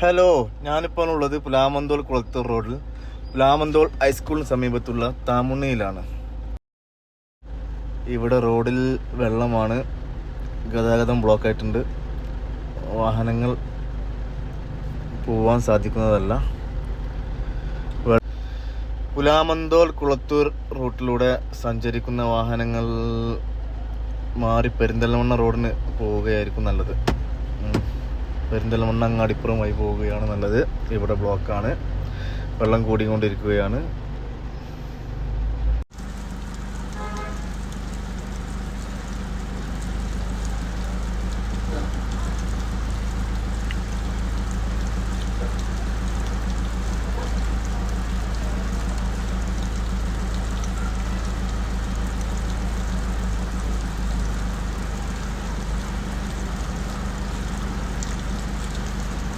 Hello ഞാനിപ്പോൾ ഉള്ളത് പുലാമന്തോൾ കുളത്തൂർ റോഡിൽ. പുലാമന്തോൾ ഹൈസ്കൂളിന് സമീപത്തുള്ള താമുണ്ണിയിലാണ്. ഇവിടെ റോഡിൽ വെള്ളമാണ് ഗതാഗതം ബ്ലോക്ക് ആയിട്ടുണ്ട്. വാഹനങ്ങൾ പോവാൻ സാധിക്കുന്നതല്ല. പുലാമന്തോൾ കുളത്തൂർ റൂട്ടിലൂടെ സഞ്ചരിക്കുന്ന വാഹനങ്ങൾ മാറി പെരിന്തൽമണ്ണ റോഡിന് പോവുകയായിരിക്കും നല്ലത്. പെരിന്തൽമണ്ണ അങ്ങാടിപ്പുറം വഴി പോവുകയാണ് നല്ലത്. ഇവിടെ ബ്ലോക്കാണ്. വെള്ളം കൂടിക്കൊണ്ടിരിക്കുകയാണ്.